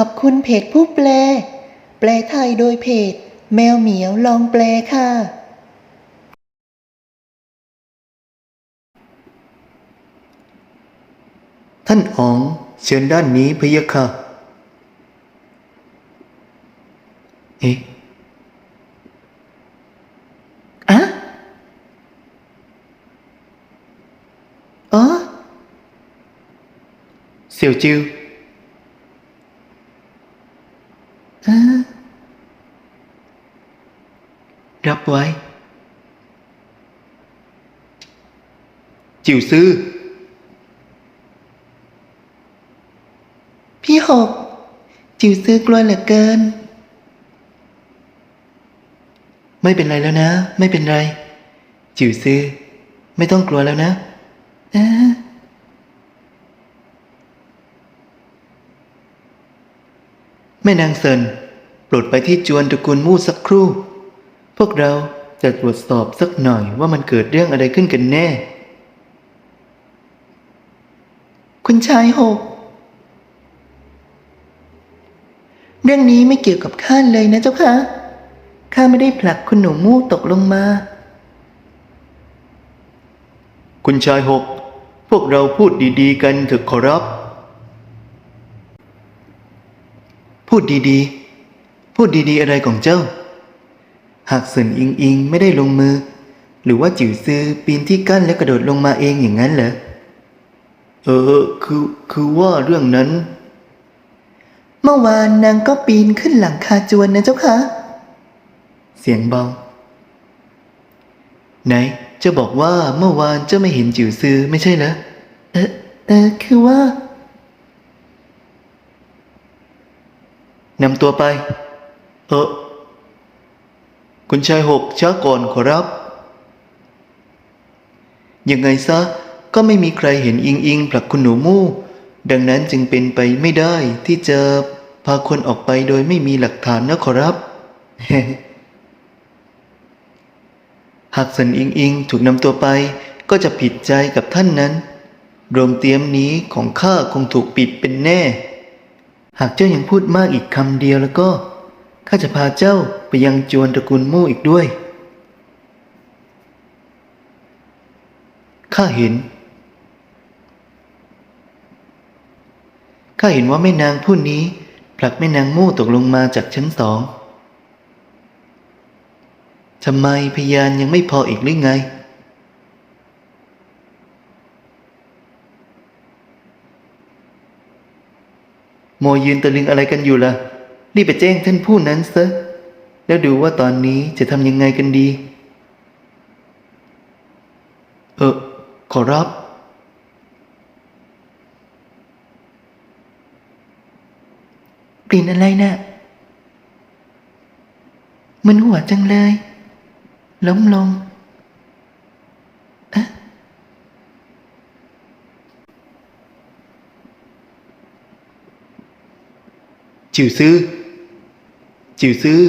ขอบคุณเพจผู้แปล แปลไทยโดยเพจ แมวเหมียวลองแปลค่ะ ท่านอ๋องเชิญด้านนี้พะยะค่ะ เอ๊ะอะอ๋อเสี่ยวจิว เออ รับไว้ จิวซื้อพี่หก จิวซื้อกลัวเหลือเกิน ไม่เป็นไรแล้วนะ ไม่เป็นไร จิวซื้อไม่ต้องกลัวแล้วนะเออแม่นางเซินโปรดไปที่จวนตระกูลมู่สักครู่ พวกเราจะตรวจสอบสักหน่อยว่ามันเกิดเรื่องอะไรขึ้นกันแน่ คุณชายหก เรื่องนี้ไม่เกี่ยวกับข้าเลยนะเจ้าค่ะข้าไม่ได้ผลักคุณหนูมูกตกลงมา คุณชายหก พวกเราพูดดีๆ กันเถอะขอรับ พูดดีๆ พูดดีๆอะไรของเจ้า หากเสินอิงอิงไม่ได้ลงมือ หรือว่าจิ๋วซือปีนที่กั้นแล้วกระโดดลงมาเองอย่างนั้นเหรอ เออ คือ คือว่าเรื่องนั้น เมื่อวานนางก็ปีนขึ้นหลังคาจวนนะเจ้าค่ะเสียงเบา ไหนจะบอกว่าเมื่อวานเจ้าไม่เห็นจิ๋วซือไม่ใช่เหรอ เออ เออ คือว่านำตัวไป เออ คุณชายหกช้าก่อนขอรับ ยังไงซะก็ไม่มีใครเห็นอิงอิงผลักคุณหนูมู่ ดังนั้นจึงเป็นไปไม่ได้ที่จะพาคนออกไปโดยไม่มีหลักฐานนะขอรับ หากสันอิงอิงถูกนำตัวไปก็จะผิดใจกับท่านนั้นโรงเตียมนี้ของข้าคงถูกปิดเป็นแน่ หากเจ้ายังพูดมากอีกคำเดียวแล้วก็ ข้าจะพาเจ้าไปยังจวนตระกูลมู่อีกด้วย ข้าเห็น ข้าเห็นว่าแม่นางผู้นี้ผลักแม่นางมู่ตกลงมาจากชั้นสอง ทำไมพยานยังไม่พออีกหรือไง โมยืนตะลึงอะไรกันอยู่ล่ะ รีบไปแจ้งท่านผู้นั้นซะแล้วดูว่าตอนนี้จะทำยังไงกันดี เออ ขอรับ กลิ่นอะไรนะ่ะมันหัวจังเลย ล้มลงอะจิวซื้อ จิ๋วซื้อ